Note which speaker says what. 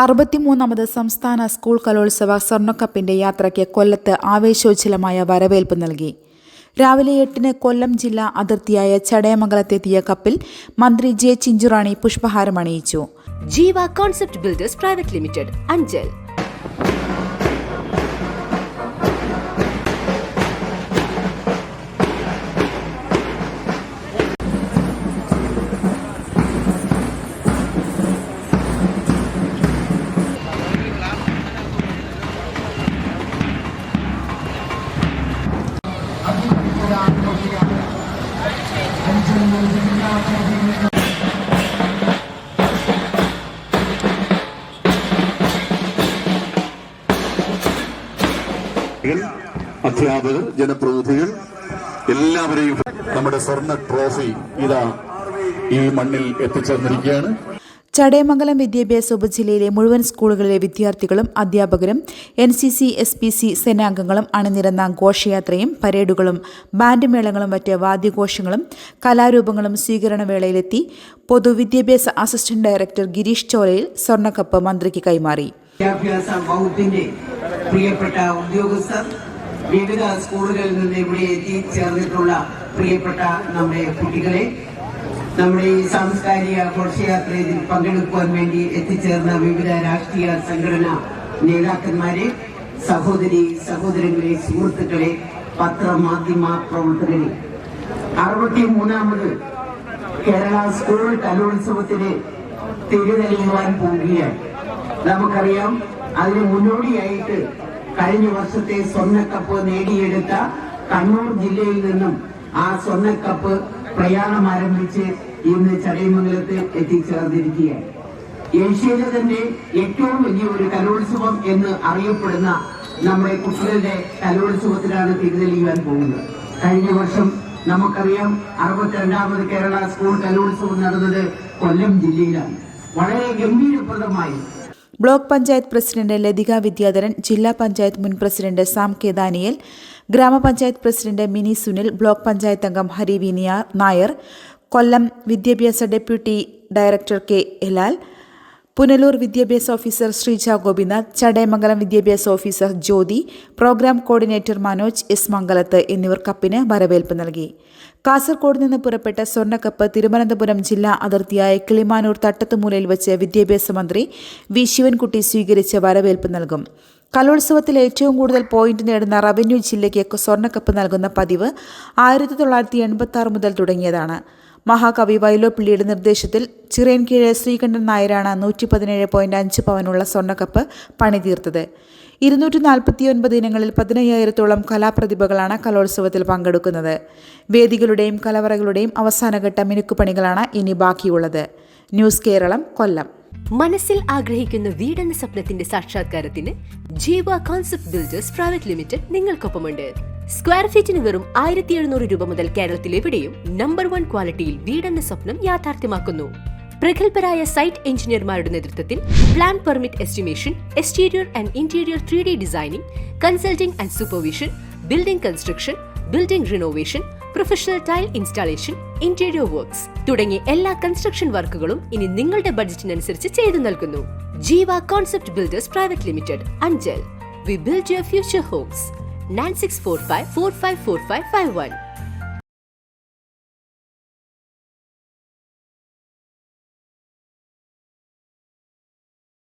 Speaker 1: അറുപത്തിമൂന്നാമത് സംസ്ഥാന സ്കൂൾ കലോത്സവ സ്വർണക്കപ്പിന്റെ യാത്രയ്ക്ക് കൊല്ലത്ത് ആവേശോജ്ജലമായ വരവേൽപ്പ് നൽകി. രാവിലെ എട്ടിന് കൊല്ലം ജില്ലാ അതിർത്തിയായ ചടയമംഗലത്തെത്തിയ കപ്പിൽ മന്ത്രി ജെ ചിഞ്ചുറാണി പുഷ്പഹാരം അണിയിച്ചു
Speaker 2: Jeeva concept builders private limited Anchal.
Speaker 3: അധ്യാപകർ ജനപ്രതിനിധികൾ എല്ലാവരെയും നമ്മുടെ സ്വർണ ട്രോഫി ഇതാ ഈ മണ്ണിൽ എത്തിച്ചേർന്നിരിക്കുകയാണ്.
Speaker 1: ചടയമംഗലം വിദ്യാഭ്യാസ ഉപജില്ലയിലെ മുഴുവൻ സ്കൂളുകളിലെ വിദ്യാർത്ഥികളും അധ്യാപകരും N C C S P C സേനാംഗങ്ങളും അണിനിരന്ന ഘോഷയാത്രയും പരേഡുകളും ബാൻഡ് മേളങ്ങളും മറ്റ് വാദ്യഘോഷങ്ങളും കലാരൂപങ്ങളും സ്വീകരണവേളയിലെത്തി പൊതുവിദ്യാഭ്യാസ അസിസ്റ്റന്റ് ഡയറക്ടർ ഗിരീഷ് ചോലയിൽ സ്വർണക്കപ്പ് മന്ത്രിക്ക് കൈമാറി.
Speaker 4: വിദ്യാഭ്യാസ വകുപ്പിന്റെ പ്രിയപ്പെട്ട ഉദ്യോഗസ്ഥർ വിവിധ സ്കൂളുകളിൽ നിന്ന് ഇവിടെ എത്തിച്ചേർന്നിട്ടുള്ള പ്രിയപ്പെട്ട നമ്മുടെ കുട്ടികളെ നമ്മുടെ ഈ സാംസ്കാരിക ഘോഷയാത്രയിൽ പങ്കെടുക്കുവാൻ വേണ്ടി എത്തിച്ചേർന്ന വിവിധ രാഷ്ട്രീയ സംഘടനാ നേതാക്കന്മാരെ സഹോദരി സഹോദരങ്ങളെ സുഹൃത്തുക്കളെ പത്രമാധ്യമ പ്രവർത്തകരെ. അറുപത്തി മൂന്നാമത് കേരള സ്കൂൾ കലോത്സവത്തിന് തിരിതെളിയുവാൻ പോവുകയാണ്. നമുക്കറിയാം അതിന് മുന്നോടിയായിട്ട് കഴിഞ്ഞ വർഷത്തെ സ്വർണക്കപ്പ് നേടിയെടുത്ത കണ്ണൂർ ജില്ലയിൽ നിന്നും ആ സ്വർണക്കപ്പ് പ്രയാണം ആരംഭിച്ച് ഇന്ന് ചടയമംഗലത്ത് എത്തിച്ചേർന്നിരിക്കുകയാണ്. ഏഷ്യയിലെ തന്നെ ഏറ്റവും വലിയ ഒരു കലോത്സവം എന്ന് അറിയപ്പെടുന്ന നമ്മുടെ കുട്ടികളുടെ കലോത്സവത്തിലാണ് തിരിതെളിയുവാൻ പോകുന്നത്. കഴിഞ്ഞ വർഷം നമുക്കറിയാം അറുപത്തിരണ്ടാമത് കേരള സ്കൂൾ കലോത്സവം നടന്നത് കൊല്ലം ജില്ലയിലാണ്. വളരെ ഗംഭീരപ്രദമായി
Speaker 1: ബ്ലോക്ക് പഞ്ചായത്ത് പ്രസിഡന്റ് ലതിക വിദ്യാധരൻ ജില്ലാ പഞ്ചായത്ത് മുൻ പ്രസിഡന്റ് സാം കെ ദാനിയൽ ഗ്രാമപഞ്ചായത്ത് പ്രസിഡന്റ് മിനി സുനിൽ ബ്ലോക്ക് പഞ്ചായത്ത് അംഗം ഹരി നായർ കൊല്ലം വിദ്യാഭ്യാസ ഡെപ്യൂട്ടി ഡയറക്ടർ കെ ഹലാൽ പുനലൂർ വിദ്യാഭ്യാസ ഓഫീസർ ശ്രീജ ഗോപിനാഥ് ചടയമംഗലം വിദ്യാഭ്യാസ officer Jyothi program coordinator Manoj S Mangalath എന്നിവർ കപ്പിന് വരവേൽപ്പ് നൽകി. കാസർകോട് നിന്ന് പുറപ്പെട്ട സ്വർണക്കപ്പ് തിരുവനന്തപുരം ജില്ലാ അതിർത്തിയായ കിളിമാനൂർ തട്ടത്തുമൂലയിൽ വെച്ച് വിദ്യാഭ്യാസ മന്ത്രി വി ശിവൻകുട്ടി സ്വീകരിച്ച് വരവേൽപ്പ് നൽകും. കലോത്സവത്തിൽ ഏറ്റവും കൂടുതൽ പോയിന്റ് നേടുന്ന റവന്യൂ ജില്ലയ്ക്ക് സ്വർണക്കപ്പ് നൽകുന്ന പതിവ് ആയിരത്തി തൊള്ളായിരത്തി എൺപത്തി ആറ് മുതൽ തുടങ്ങിയതാണ്. മഹാകവി വൈലോപ്പിള്ളിയുടെ നിർദ്ദേശത്തിൽ ചിറയൻകീഴ് ശ്രീകണ്ഠൻ നായരാണ് നൂറ്റി പതിനേഴ് പോയിന്റ് അഞ്ച് പവനുള്ള സ്വർണക്കപ്പ് പണിതീർത്തത്. ഇരുന്നൂറ്റി നാൽപ്പത്തിയൊൻപത് ഇനങ്ങളിൽ പതിനയ്യായിരത്തോളം കലാപ്രതിഭകളാണ് കലോത്സവത്തിൽ പങ്കെടുക്കുന്നത്. വേദികളുടെയും കലവറകളുടെയും അവസാനഘട്ട മിനുക്കുപണികളാണ് ഇനി ബാക്കിയുള്ളത്. ന്യൂസ് കേരളം കൊല്ലം.
Speaker 2: മനസ്സിൽ ആഗ്രഹിക്കുന്ന വീടെന്ന സ്വപ്നത്തിന്റെ സാക്ഷാത്കാരത്തിന് Jeeva concept builders private limited നിങ്ങൾക്കൊപ്പമുണ്ട്. Square ഫീറ്റിന് വെറും ആയിരത്തി എഴുന്നൂറ് രൂപ മുതൽ കേരളത്തിൽ എവിടെയും നമ്പർ വൺ ക്വാളിറ്റിയിൽ വീടെന്ന സ്വപ്നം യാഥാർത്ഥ്യമാക്കുന്നു. പ്രഗത്ഭരായ സൈറ്റ് എഞ്ചിനീയർമാരുടെ നേതൃത്വത്തിൽ plan permit estimation exterior and interior three D designing consulting and supervision building construction building renovation professional tile installation interior works തുടങ്ങിയ എല്ലാ കൺസ്ട്രക്ഷൻ വർക്കുകളും ഇനി നിങ്ങളുടെ ബഡ്ജറ്റിനനുസരിച്ച് ചെയ്തു നൽകുന്നു. Jeeva concept builders private limited Anchal. We build your future homes nine six four five four five four five five one.